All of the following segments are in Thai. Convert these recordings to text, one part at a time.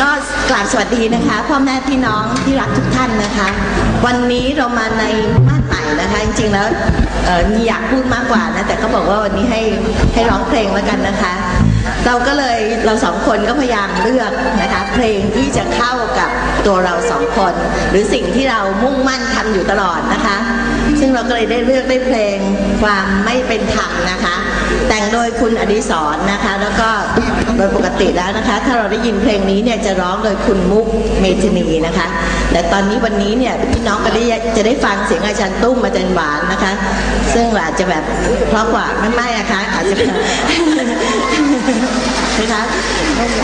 ก็กราบสวัสดีนะคะ พ่อแม่พี่น้องที่รักทุกท่านนะคะ วันนี้เรามาในบ้านใหม่นะคะ จริงๆแล้วมีอยากพูดมากกว่านะแต่ก็บอกว่าวันนี้ให้ให้ร้องเพลงแล้วกันนะคะ เราก็เลยเราสองคนก็พยายามเลือกนะคะเพลงที่จะเข้ากับตัวเราสองคน หรือสิ่งที่เรามุ่งมั่นทำอยู่ตลอดนะคะ ซึ่งเราก็เลยได้เลือกได้เพลงความไม่เป็นธรรมนะคะ แต่งโดยคุณอดิศรนะคะ แล้วก็โดยปกติแล้วนะคะ ถ้าเราได้ยินเพลงนี้เนี่ยจะร้องโดยคุณมุกเมทินีนะคะ แต่ตอนนี้วันนี้เนี่ยพี่น้องก็ได้จะได้ฟังเสียงอาจารย์ตุ้มอาจารย์หวานนะคะ ซึ่งอาจจะแบบเพราะกว่าไม่ไม่อะคะอาจจะนะคะ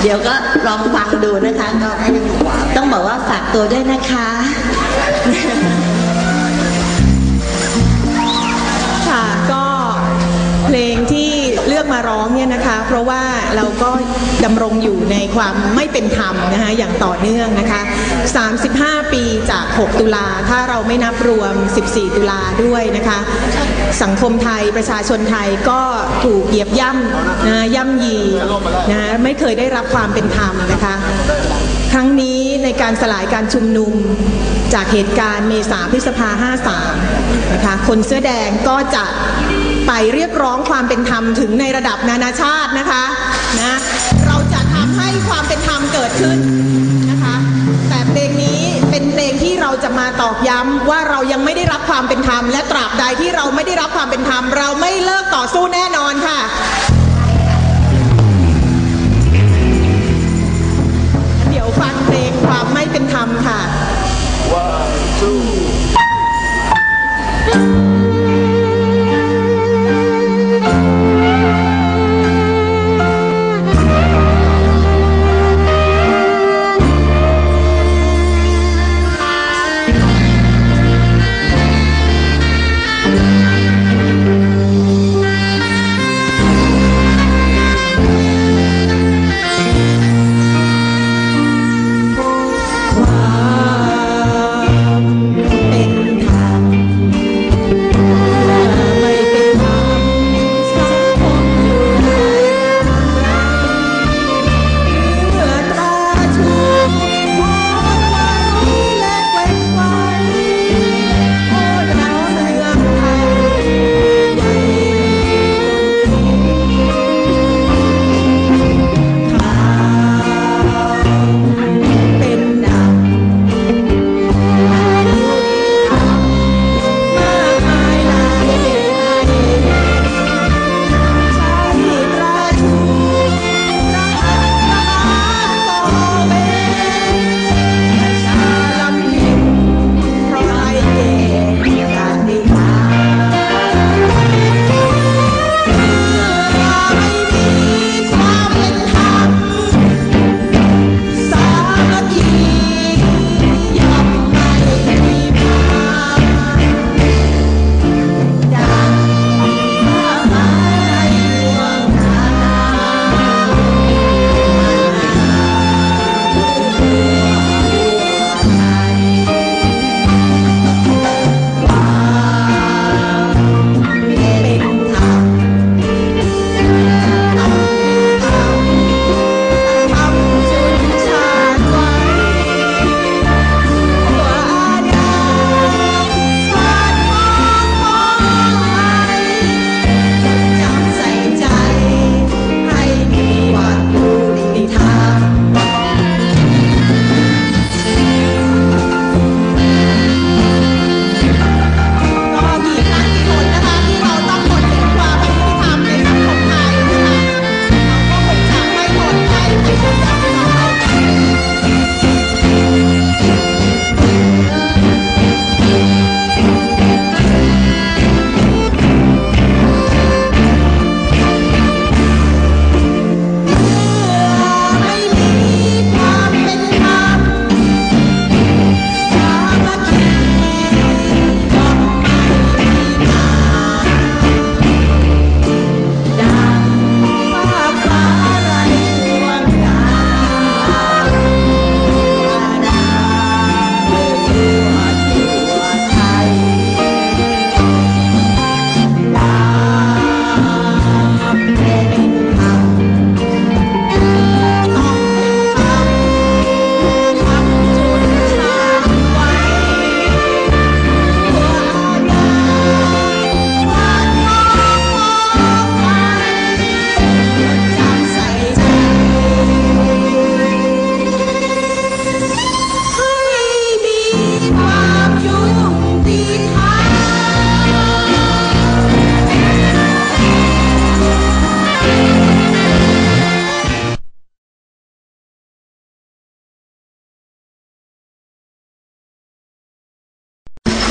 เดี๋ยวก็ลองฟังดูนะคะ ต้องบอกว่าฝากตัวด้วยนะคะ มาร้องเนี่ยนะคะ เพราะว่าเราก็ดำรงอยู่ในความไม่เป็นธรรมนะคะอย่างต่อเนื่องนะคะ 35 ปีจาก 6 ตุลาถ้าเราไม่นับรวม 14 ตุลาด้วยนะคะ สังคมไทยประชาชนไทยก็ถูกเหยียบย่ำนะย่ำยีนะไม่เคยได้รับความเป็นธรรมนะคะ ครั้งนี้ในการสลายการชุมนุมจากเหตุการณ์เมษาพฤษภา 53 นะคะ คนเสื้อแดงก็จะ ไปเรียกร้องความเป็นธรรมถึงในระดับนานาชาตินะคะนะเราจะทำให้ความเป็นธรรมเกิดขึ้นนะคะ แต่เพลงนี้เป็นเพลงที่เราจะมาตอกย้ำว่าเรายังไม่ได้รับความเป็นธรรม และตราบใดที่เราไม่ได้รับความเป็นธรรม เราไม่เลิกต่อสู้แน่นอนค่ะเดี๋ยวฟังเพลงความไม่เป็นธรรมค่ะ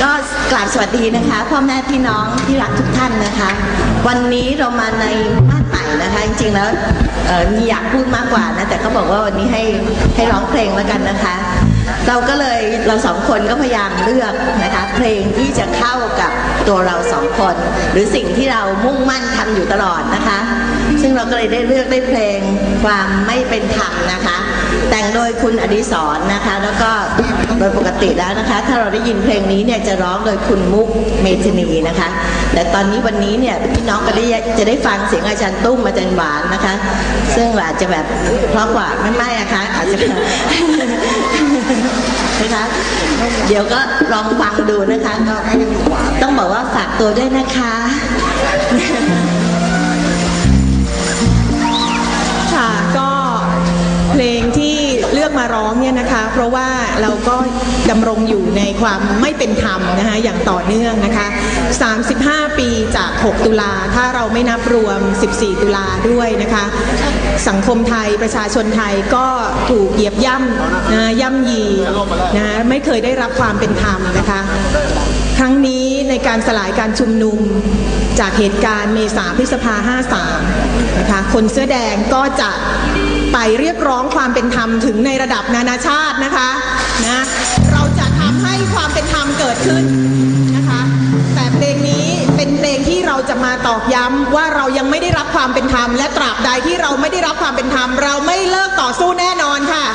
ก็กราบสวัสดีนะคะ พ่อแม่พี่น้องที่รักทุกท่านนะคะ วันนี้เรามาในบ้านใหม่นะคะ จริงๆแล้วมีอยากพูดมากกว่านะแต่เขาบอกว่าวันนี้ให้ให้ร้องเพลงแล้วกันนะคะ เราก็เลยเราสองคนก็พยายามเลือกนะคะ เพลงที่จะเข้ากับตัวเราสองคน หรือสิ่งที่เรามุ่งมั่นทำอยู่ตลอดนะคะ ซึ่งเราก็เลยได้เลือกได้เพลงความไม่เป็นธรรมนะคะ แต่งโดยคุณอดิศรนะคะ แล้วก็โดยปกติแล้วนะคะ ถ้าเราได้ยินเพลงนี้เนี่ยจะร้องโดยคุณมุกเมธนีนะคะ แต่ตอนนี้วันนี้เนี่ยพี่น้องก็ได้จะได้ฟังเสียงอาจารย์ตุ้มอาจารย์หวานนะคะ ซึ่งอาจจะแบบเพราะกว่าไม่ไม่อะคะอาจจะนะคะเดี๋ยวก็ลองฟังดูนะคะ ต้องบอกว่าฝากตัวด้วยนะคะ อกมาร้องเนี่ยนะคะเพราะว่าเราก็ดำรงอยู่ในความไม่เป็นธรรมนะคะอย่างต่อเนื่องนะคะ 35 ปีจาก 6 ตุลาถ้าเราไม่นับรวม 14 ตุลาด้วยนะคะ สังคมไทยประชาชนไทยก็ถูกเหยียบย่ำนะย่ำยีนะไม่เคยได้รับความเป็นธรรมนะคะ ครั้งนี้ ในการสลายการชุมนุมจากเหตุการณ์เมษาพฤษภา 53 นะคะ คนเสื้อแดงก็จะไปเรียกร้องความเป็นธรรมถึงในระดับนานาชาตินะคะนะเราจะทำให้ความเป็นธรรมเกิดขึ้นนะคะ แต่เพลงนี้เป็นเพลงที่เราจะมาตอกย้ำว่าเรายังไม่ได้รับความเป็นธรรม และตราบใดที่เราไม่ได้รับความเป็นธรรม เราไม่เลิกต่อสู้แน่นอนค่ะ